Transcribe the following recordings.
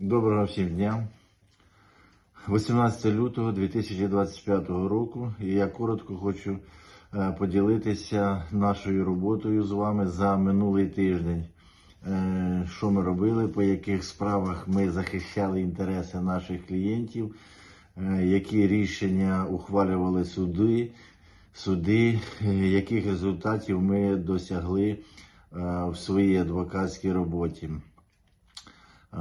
Доброго всім дня. 18 лютого 2025 року. І я коротко хочу е, поділитися нашою роботою з вами за минулий тиждень. Е, Що ми робили, по яких справах ми захищали інтереси наших клієнтів, е, які рішення ухвалювали суди, суди, яких результатів ми досягли в своїй адвокатській роботі. Е,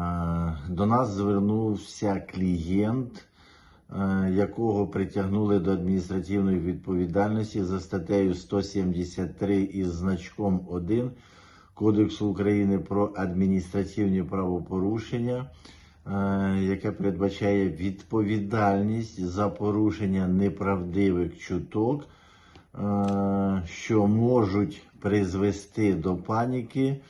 До нас звернувся клієнт, е, якого притягнули до адміністративної відповідальності за статтею 173 із значком 1 Кодексу України про адміністративні правопорушення, е, яке передбачає відповідальність за порушення неправдивих чуток, що можуть призвести до паніки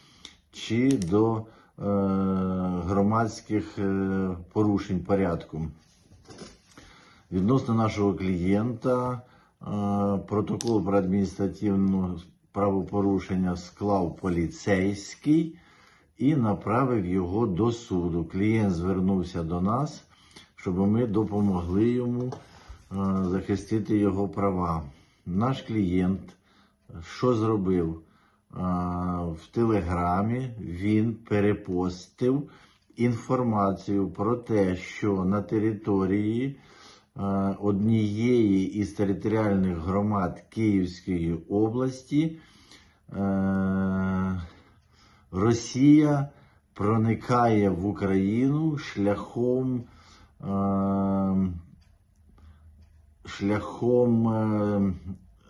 чи до громадських е, порушень порядку. Відносно нашого клієнта е, протокол про адміністративне правопорушення склав поліцейський і направив його до суду. Клієнт звернувся до нас, щоб ми допомогли йому е, захистити його права. Наш клієнт що зробив? В Телеграмі він перепостив інформацію про те, що на території однієї із територіальних громад Київської області Росія проникає в Україну шляхом шляхом е,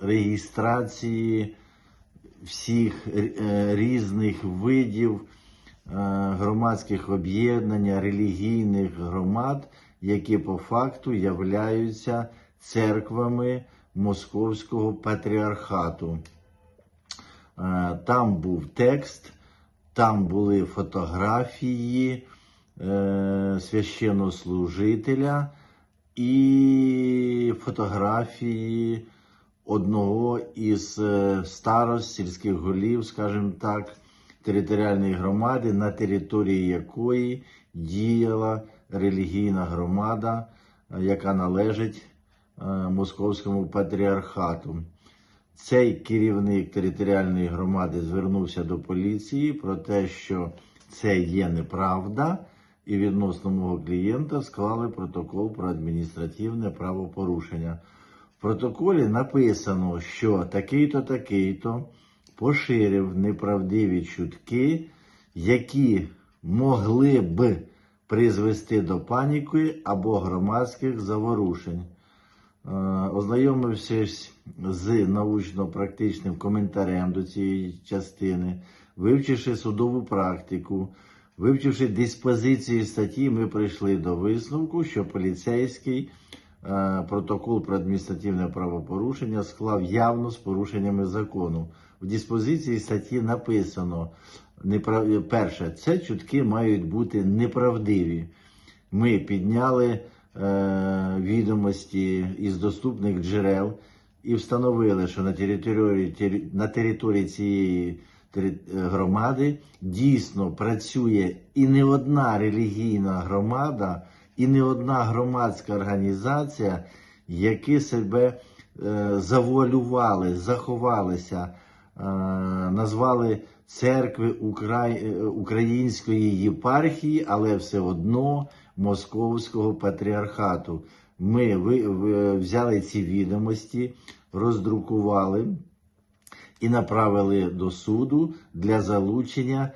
реєстрації всіх е, різних видів е, громадських об'єднань, релігійних громад, які по факту являються церквами Московського патріархату. Е, Там був текст, там були фотографії священнослужителя і фотографії одного із е, старост сільських голів, скажімо так, територіальної громади, на території якої діяла релігійна громада, яка належить е, московському патріархату. Цей керівник територіальної громади звернувся до поліції про те, що це є неправда, і відносно мого клієнта склали протокол про адміністративне правопорушення. Протоколі написано, що такий-то, такий-то поширив неправдиві чутки, які могли б призвести до паніки або громадських заворушень. Е, Ознайомившись з научно-практичним коментарем до цієї частини, вивчивши судову практику, вивчивши диспозиції статті, ми прийшли до висновку, що поліцейський протокол про адміністративне правопорушення склав явно з порушеннями закону. В диспозиції статті написано: неправ- перше, це чутки мають бути неправдиві. Ми підняли е, відомості із доступних джерел і встановили, що на території, тері- на території цієї е, громади дійсно працює і не одна релігійна громада, і не одна громадська організація, які себе е, завуалювали, заховалися, е, назвали церкви е, Української єпархії, але все одно Московського патріархату. Ми взяли ці відомості, роздрукували і направили до суду для залучення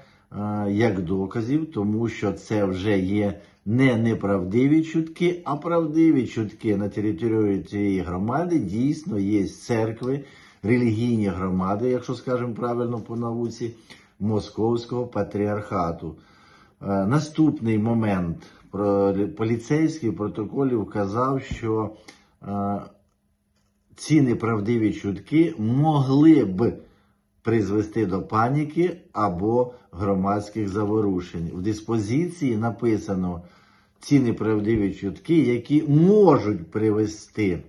як доказів, тому що це вже є не неправдиві чутки, а правдиві чутки на території цієї громади. Дійсно є церкви, релігійні громади, якщо скажемо правильно по науці, Московського патріархату. Е, Наступний момент поліцейський в протоколі вказав, що е, ці неправдиві чутки могли б призвести до паніки або громадських заворушень. В диспозиції написано ці неправдиві чутки, які можуть привести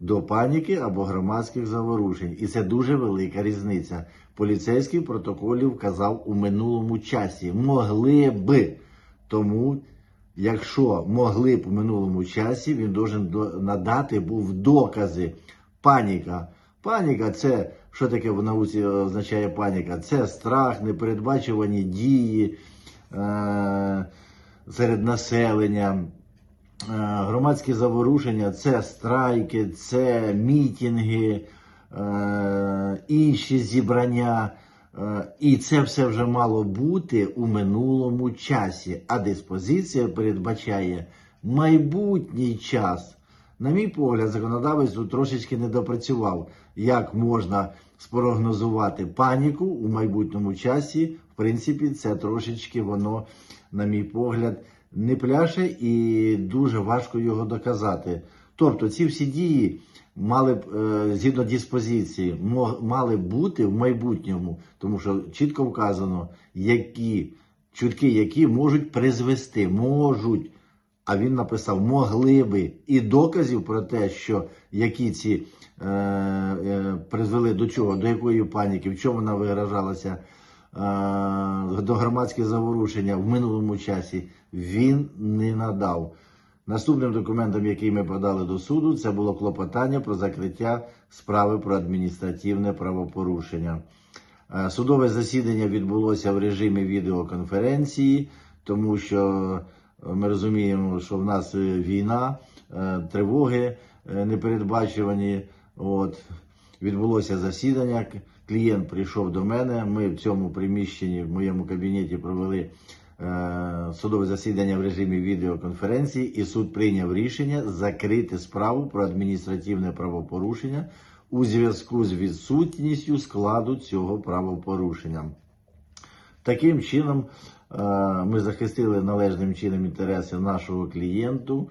до паніки або громадських заворушень. І це дуже велика різниця. Поліцейський в протоколі вказав у минулому часі. Могли би. Тому якщо могли б у минулому часі, він должен надати був докази. Паніка. Паніка це що таке в науці означає паніка? Це страх, непередбачувані дії е- серед населення. Е, Громадські заворушення це страйки, це мітинги, е, інші зібрання. Е, І це все вже мало бути у минулому часі. А диспозиція передбачає майбутній час. На мій погляд, законодавець тут трошечки не допрацював, як можна спрогнозувати паніку у майбутньому часі. В принципі, це трошечки воно, на мій погляд, не пляше і дуже важко його доказати. Тобто ці всі дії мали б, е, згідно диспозиції, мали бути в майбутньому, тому що чітко вказано, які чутки, які можуть призвести, можуть. А він написав могли би і доказів про те, що які ці е, е, призвели до чого, до якої паніки, в чому вона виражалася е, до громадських заворушення в минулому часі, він не надав. Наступним документом, який ми подали до суду, це було клопотання про закриття справи про адміністративне правопорушення. Е, Судове засідання відбулося в режимі відеоконференції, тому що ми розуміємо, що в нас війна, е, тривоги е, непередбачувані. От відбулося засідання. Клієнт прийшов до мене. Ми в цьому приміщенні, в моєму кабінеті, провели е, судове засідання в режимі відеоконференції, і суд прийняв рішення закрити справу про адміністративне правопорушення у зв'язку з відсутністю складу цього правопорушення. Таким чином, ми захистили належним чином інтереси нашого клієнту,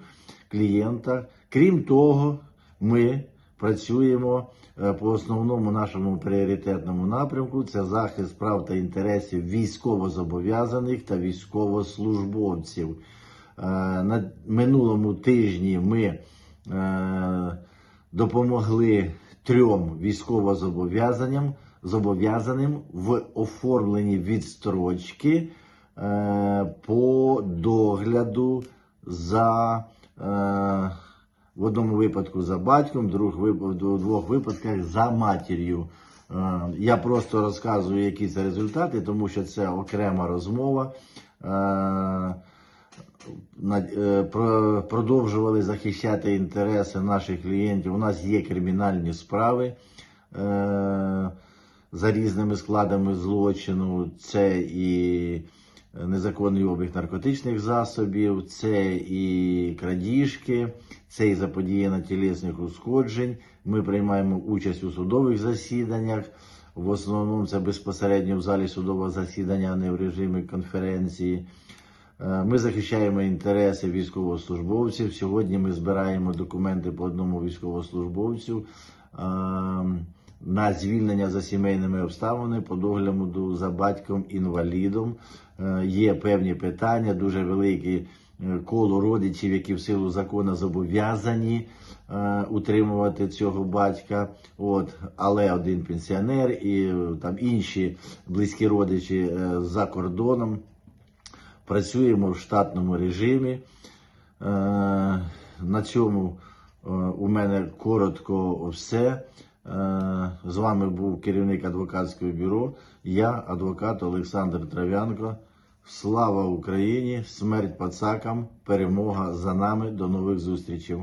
клієнта. Крім того, ми працюємо е, по основному нашому пріоритетному напрямку це захист прав та інтересів військовозобов'язаних та військовослужбовців. Е, На минулому тижні ми е, допомогли трьом військовозобов'язанням зобов'язаним в оформленні відстрочки е, по догляду за е, в одному випадку за батьком, в двох випадках за матір'ю. Е, Я просто розказую, які це результати, тому що це окрема розмова. Е, е, продовжували захищати інтереси наших клієнтів. У нас є кримінальні справи е, за різними складами злочину. Це і незаконний обіг наркотичних засобів, це і крадіжки, це і заподіяння тілесних ушкоджень. Ми приймаємо участь у судових засіданнях. В основному це безпосередньо в залі судового засідання, а не в режимі конференції. Е, Ми захищаємо інтереси військовослужбовців. Сьогодні ми збираємо документи по одному військовослужбовцю е, на звільнення за сімейними обставинами по догляду за батьком інвалідом. Е, Є певні питання, дуже велике коло родичів, які в силу закону зобов'язані е, утримувати цього батька. От, але один пенсіонер і е, там інші близькі родичі за кордоном. Працюємо в штатному режимі. На цьому у мене коротко все. Е, З вами був керівник адвокатського бюро. Я, адвокат Олександр Трав'янко. Слава Україні! Смерть пацакам! Перемога за нами! До нових зустрічей!